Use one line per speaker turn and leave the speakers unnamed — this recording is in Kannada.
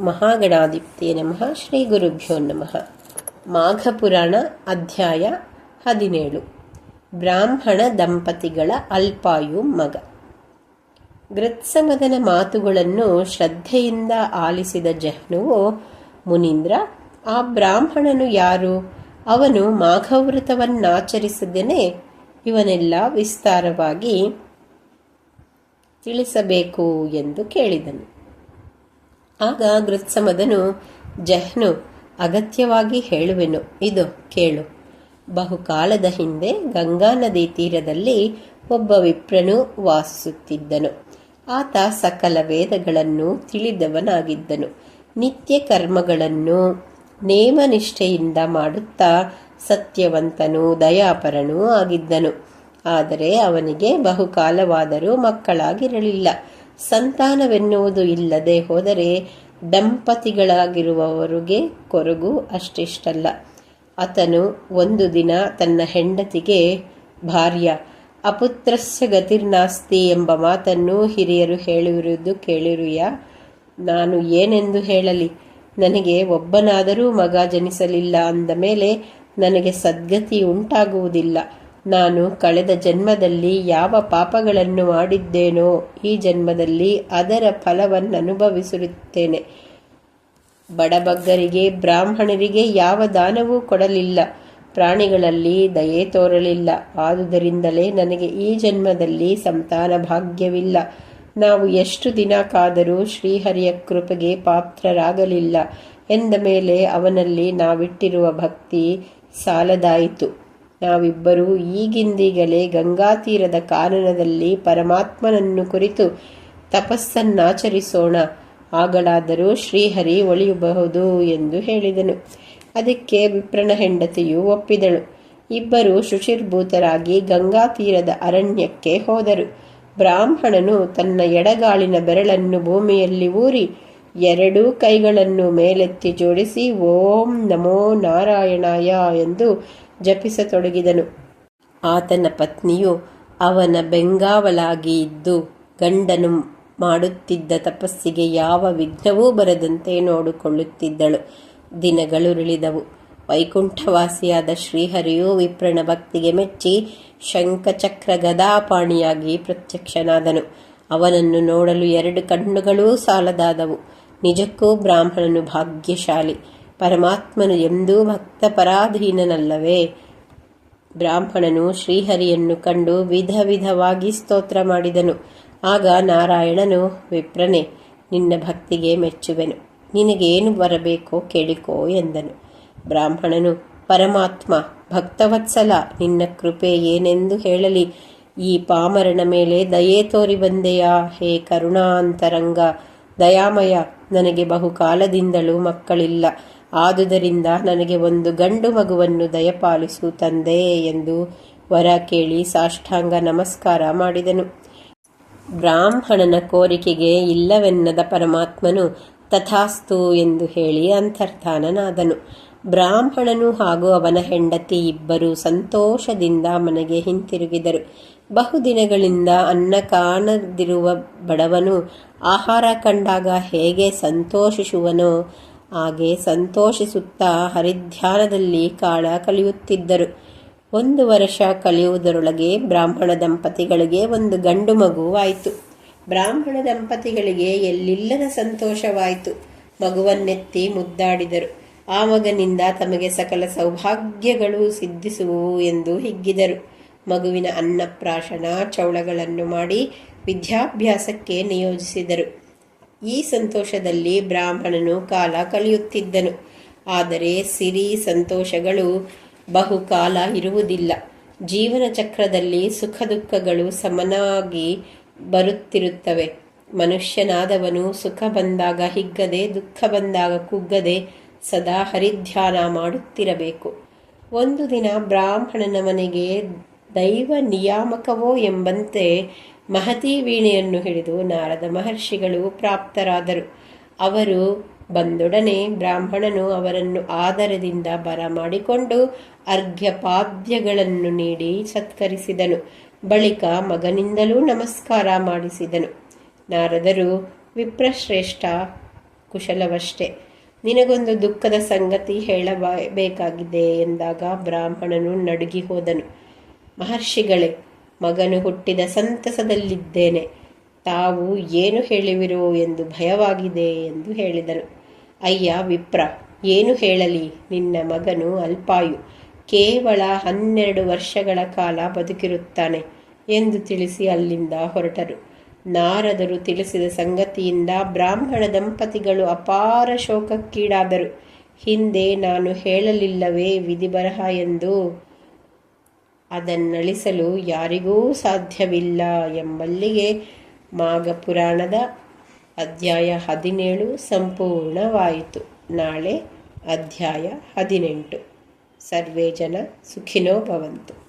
ಮಹಾಗಣಾಧಿಪತಿಯ ನಮಃ. ಶ್ರೀ ಗುರುಭ್ಯೋ ನಮಃ. ಮಾಘಪುರಾಣ ಅಧ್ಯಾಯ ಹದಿನೇಳು. ಬ್ರಾಹ್ಮಣ ದಂಪತಿಗಳ ಅಲ್ಪಾಯು ಮಗ. ಗೃತ್ಸಮದನ ಮಾತುಗಳನ್ನು ಶ್ರದ್ಧೆಯಿಂದ ಆಲಿಸಿದ ಜಹ್ನುವು, ಮುನೀಂದ್ರ, ಆ ಬ್ರಾಹ್ಮಣನು ಯಾರು? ಅವನು ಮಾಘವ್ರತವನ್ನಾಚರಿಸದೇನೆ ಇವನೆಲ್ಲ ವಿಸ್ತಾರವಾಗಿ ತಿಳಿಸಬೇಕು ಎಂದು ಕೇಳಿದನು. ಆಗ ಗೃತ್ಸಮದನು ಜಹ್ನು, ಅಗತ್ಯವಾಗಿ ಹೇಳುವೆನು. ಇದು ಕೇಳು. ಬಹುಕಾಲದ ಹಿಂದೆ ಗಂಗಾ ನದಿ ತೀರದಲ್ಲಿ ಒಬ್ಬ ವಿಪ್ರನು ವಾಸಿಸುತ್ತಿದ್ದನು. ಆತ ಸಕಲ ವೇದಗಳನ್ನು ತಿಳಿದವನಾಗಿದ್ದನು. ನಿತ್ಯ ಕರ್ಮಗಳನ್ನು ನೇಮನಿಷ್ಠೆಯಿಂದ ಮಾಡುತ್ತಾ ಸತ್ಯವಂತನೂ ದಯಾಪರನೂ ಆಗಿದ್ದನು. ಆದರೆ ಅವನಿಗೆ ಬಹುಕಾಲವಾದರೂ ಮಕ್ಕಳಾಗಿರಲಿಲ್ಲ. ಸಂತಾನವೆನ್ನುವುದು ಇಲ್ಲದೆ ಹೋದರೆ ದಂಪತಿಗಳಾಗಿರುವವರಿಗೆ ಕೊರಗು ಅಷ್ಟಿಷ್ಟಲ್ಲ. ಆತನು ಒಂದು ದಿನ ತನ್ನ ಹೆಂಡತಿಗೆ, ಭಾರ್ಯ, ಅಪುತ್ರಸ್ಯ ಗತಿರ್ನಾಸ್ತಿ ಎಂಬ ಮಾತನ್ನು ಹಿರಿಯರು ಹೇಳಿರುವುದು ಕೇಳಿರುಯ ನಾನು ಏನೆಂದು ಹೇಳಲಿ? ನನಗೆ ಒಬ್ಬನಾದರೂ ಮಗ ಜನಿಸಲಿಲ್ಲ ಅಂದ ಮೇಲೆ ನನಗೆ ಸದ್ಗತಿ ಉಂಟಾಗುವುದಿಲ್ಲ. ನಾನು ಕಳೆದ ಜನ್ಮದಲ್ಲಿ ಯಾವ ಪಾಪಗಳನ್ನು ಮಾಡಿದ್ದೇನೋ ಈ ಜನ್ಮದಲ್ಲಿ ಅದರ ಫಲವನ್ನು ಅನುಭವಿಸಿರುತ್ತೇನೆ ಬಡಬಗ್ಗರಿಗೆ, ಬ್ರಾಹ್ಮಣರಿಗೆ ಯಾವ ದಾನವೂ ಕೊಡಲಿಲ್ಲ. ಪ್ರಾಣಿಗಳಲ್ಲಿ ದಯೆ ತೋರಲಿಲ್ಲ. ಆದುದರಿಂದಲೇ ನನಗೆ ಈ ಜನ್ಮದಲ್ಲಿ ಸಂತಾನ ಭಾಗ್ಯವಿಲ್ಲ. ನಾವು ಎಷ್ಟು ದಿನ ಕಾದರೂ ಶ್ರೀಹರಿಯ ಕೃಪೆಗೆ ಪಾತ್ರರಾಗಲಿಲ್ಲ. ಎಂದ ಮೇಲೆ ಅವನಲ್ಲಿ ನಾವಿಟ್ಟಿರುವ ಭಕ್ತಿ ಸಾಲದಾಯಿತು. ನಾವಿಬ್ಬರೂ ಈಗಿಂದೀಗಲೇ ಗಂಗಾ ತೀರದ ಕಾನನದಲ್ಲಿ ಪರಮಾತ್ಮನನ್ನು ಕುರಿತು ತಪಸ್ಸನ್ನಾಚರಿಸೋಣ. ಆಗಲಾದರೂ ಶ್ರೀಹರಿ ಒಳಿಯಬಹುದು ಎಂದು ಹೇಳಿದನು. ಅದಕ್ಕೆ ವಿಪ್ರನ ಹೆಂಡತಿಯು ಒಪ್ಪಿದಳು. ಇಬ್ಬರು ಶುಚಿರ್ಭೂತರಾಗಿ ಗಂಗಾ ತೀರದ ಅರಣ್ಯಕ್ಕೆ ಹೋದರು. ಬ್ರಾಹ್ಮಣನು ತನ್ನ ಎಡಗಾಲಿನ ಬೆರಳನ್ನು ಭೂಮಿಯಲ್ಲಿ ಊರಿ ಎರಡೂ ಕೈಗಳನ್ನು ಮೇಲೆತ್ತಿ ಜೋಡಿಸಿ, ಓಂ ನಮೋ ನಾರಾಯಣಾಯ ಎಂದು ಜಪಿಸತೊಡಗಿದನು. ಆತನ ಪತ್ನಿಯು ಅವನ ಬೆಂಗಾವಲಾಗಿ ಇದ್ದು ಗಂಡನು ಮಾಡುತ್ತಿದ್ದ ತಪಸ್ಸಿಗೆ ಯಾವ ವಿಘ್ನವೂ ಬರದಂತೆ ನೋಡಿಕೊಳ್ಳುತ್ತಿದ್ದಳು. ದಿನಗಳುರುಳಿದವು ವೈಕುಂಠವಾಸಿಯಾದ ಶ್ರೀಹರಿಯು ವಿಪ್ರಣ ಭಕ್ತಿಗೆ ಮೆಚ್ಚಿ ಶಂಖಚಕ್ರ ಗದಾಪಾಣಿಯಾಗಿ ಪ್ರತ್ಯಕ್ಷನಾದನು. ಅವನನ್ನು ನೋಡಲು ಎರಡು ಕಣ್ಣುಗಳೂ ಸಾಲದಾದವು. ನಿಜಕ್ಕೂ ಬ್ರಾಹ್ಮಣನು ಭಾಗ್ಯಶಾಲಿ. ಪರಮಾತ್ಮನು ಎಂದೂ ಭಕ್ತ ಪರಾಧೀನನಲ್ಲವೇ ಬ್ರಾಹ್ಮಣನು ಶ್ರೀಹರಿಯನ್ನು ಕಂಡು ವಿಧ ವಿಧವಾಗಿ ಸ್ತೋತ್ರ ಮಾಡಿದನು. ಆಗ ನಾರಾಯಣನು, ವಿಪ್ರನೆ, ನಿನ್ನ ಭಕ್ತಿಗೆ ಮೆಚ್ಚುವೆನು. ನಿನಗೇನು ಬರಬೇಕೋ ಕೇಳಿಕೋ ಎಂದನು. ಬ್ರಾಹ್ಮಣನು, ಪರಮಾತ್ಮ, ಭಕ್ತವತ್ಸಲ, ನಿನ್ನ ಕೃಪೆ ಏನೆಂದು ಹೇಳಲಿ. ಈ ಪಾಮರನ ಮೇಲೆ ದಯೆ ತೋರಿ ಬಂದೆಯಾ? ಹೇ ಕರುಣಾಂತರಂಗ, ದಯಾಮಯ, ನನಗೆ ಬಹುಕಾಲದಿಂದಲೂ ಮಕ್ಕಳಿಲ್ಲ. ಆದುದರಿಂದ ನನಗೆ ಒಂದು ಗಂಡು ಮಗುವನ್ನು ದಯಪಾಲಿಸು ತಂದೆ ಎಂದು ವರ ಕೇಳಿ ಸಾಷ್ಟಾಂಗ ನಮಸ್ಕಾರ ಮಾಡಿದನು. ಬ್ರಾಹ್ಮಣನ ಕೋರಿಕೆಗೆ ಇಲ್ಲವೆನ್ನದ ಪರಮಾತ್ಮನು ತಥಾಸ್ತು ಎಂದು ಹೇಳಿ ಅಂತರ್ಧಾನನಾದನು ಬ್ರಾಹ್ಮಣನು ಹಾಗೂ ಅವನ ಹೆಂಡತಿ ಇಬ್ಬರು ಸಂತೋಷದಿಂದ ಮನೆಗೆ ಹಿಂತಿರುಗಿದರು. ಬಹುದಿನಗಳಿಂದ ಅನ್ನ ಕಾಣದಿರುವ ಬಡವನು ಆಹಾರ ಕಂಡಾಗ ಹೇಗೆ ಸಂತೋಷಿಸುವನೋ ಹಾಗೆ ಸಂತೋಷಿಸುತ್ತಾ ಹರಿಧ್ಯಾನದಲ್ಲಿ ಕಾಳ ಕಲಿಯುತ್ತಿದ್ದರು. ಒಂದು ವರ್ಷ ಕಲಿಯುವುದರೊಳಗೆ ಬ್ರಾಹ್ಮಣ ದಂಪತಿಗಳಿಗೆ ಒಂದು ಗಂಡು ಮಗುವಾಯಿತು. ಬ್ರಾಹ್ಮಣ ದಂಪತಿಗಳಿಗೆ ಎಲ್ಲಿಲ್ಲದ ಸಂತೋಷವಾಯಿತು. ಮಗುವನ್ನೆತ್ತಿ ಮುದ್ದಾಡಿದರು. ಆ ಮಗನಿಂದ ತಮಗೆ ಸಕಲ ಸೌಭಾಗ್ಯಗಳು ಸಿದ್ಧಿಸುವು ಎಂದು ಹಿಗ್ಗಿದರು. ಮಗುವಿನ ಅನ್ನಪ್ರಾಶನ ಚೌಳಗಳನ್ನು ಮಾಡಿ ವಿದ್ಯಾಭ್ಯಾಸಕ್ಕೆ ನಿಯೋಜಿಸಿದರು. ಈ ಸಂತೋಷದಲ್ಲಿ ಬ್ರಾಹ್ಮಣನು ಕಾಲ ಕಳೆಯುತ್ತಿದ್ದನು. ಆದರೆ ಸಿರಿ ಸಂತೋಷಗಳು ಬಹುಕಾಲ ಇರುವುದಿಲ್ಲ. ಜೀವನ ಚಕ್ರದಲ್ಲಿ ಸುಖ ದುಃಖಗಳು ಸಮನಾಗಿ ಬರುತ್ತಿರುತ್ತವೆ. ಮನುಷ್ಯನಾದವನು ಸುಖ ಬಂದಾಗ ಹಿಗ್ಗದೆ, ದುಃಖ ಬಂದಾಗ ಕುಗ್ಗದೆ ಸದಾ ಹರಿಧ್ಯಾನ ಮಾಡುತ್ತಿರಬೇಕು. ಒಂದು ದಿನ ಬ್ರಾಹ್ಮಣನ ಮನೆಗೆ ದೈವ ನಿಯಾಮಕವೋ ಎಂಬಂತೆ ಮಹತಿ ವೀಣೆಯನ್ನು ಹಿಡಿದು ನಾರದ ಮಹರ್ಷಿಗಳು ಪ್ರಾಪ್ತರಾದರು. ಅವರು ಬಂದೊಡನೆ ಬ್ರಾಹ್ಮಣನು ಅವರನ್ನು ಆದರದಿಂದ ಬರಮಾಡಿಕೊಂಡು ಅರ್ಘ್ಯಪಾದ್ಯಗಳನ್ನು ನೀಡಿ ಸತ್ಕರಿಸಿದನು. ಬಳಿಕ ಮಗನಿಂದಲೂ ನಮಸ್ಕಾರ ಮಾಡಿಸಿದನು. ನಾರದರು, ವಿಪ್ರಶ್ರೇಷ್ಠ, ಕುಶಲವಷ್ಟೆ. ನಿನಗೊಂದು ದುಃಖದ ಸಂಗತಿ ಹೇಳಬೇಕಾಗಿದೆ ಎಂದಾಗ ಬ್ರಾಹ್ಮಣನು ನಡುಗಿ ಹೋದನು. ಮಹರ್ಷಿಗಳೇ ಮಗನು ಹುಟ್ಟಿದ ಸಂತಸದಲ್ಲಿದ್ದೇನೆ. ತಾವು ಏನು ಹೇಳುವಿರೋ ಎಂದು ಭಯವಾಗಿದೆ ಎಂದು ಹೇಳಿದರು ಅಯ್ಯ ವಿಪ್ರ, ಏನು ಹೇಳಲಿ? ನಿನ್ನ ಮಗನು ಅಲ್ಪಾಯು. ಕೇವಲ ಹನ್ನೆರಡು ವರ್ಷಗಳ ಕಾಲ ಬದುಕಿರುತ್ತಾನೆ ಎಂದು ತಿಳಿಸಿ ಅಲ್ಲಿಂದ ಹೊರಟರು. ನಾರದರು ತಿಳಿಸಿದ ಸಂಗತಿಯಿಂದ ಬ್ರಾಹ್ಮಣ ದಂಪತಿಗಳು ಅಪಾರ ಶೋಕಕ್ಕೀಡಾದರು. ಹಿಂದೆ ನಾನು ಹೇಳಲಿಲ್ಲವೇ ವಿಧಿಬರಹ ಎಂದು ಅದನ್ನಳಿಸಲು ಯಾರಿಗೂ ಸಾಧ್ಯವಿಲ್ಲ ಎಂಬಲ್ಲಿಗೆ ಮಾಘ ಪುರಾಣದ ಅಧ್ಯಾಯ ಹದಿನೇಳು ಸಂಪೂರ್ಣವಾಯಿತು. ನಾಳೆ ಅಧ್ಯಾಯ ಹದಿನೆಂಟು. ಸರ್ವೇ ಜನ ಸುಖಿನೋ ಭವಂತು.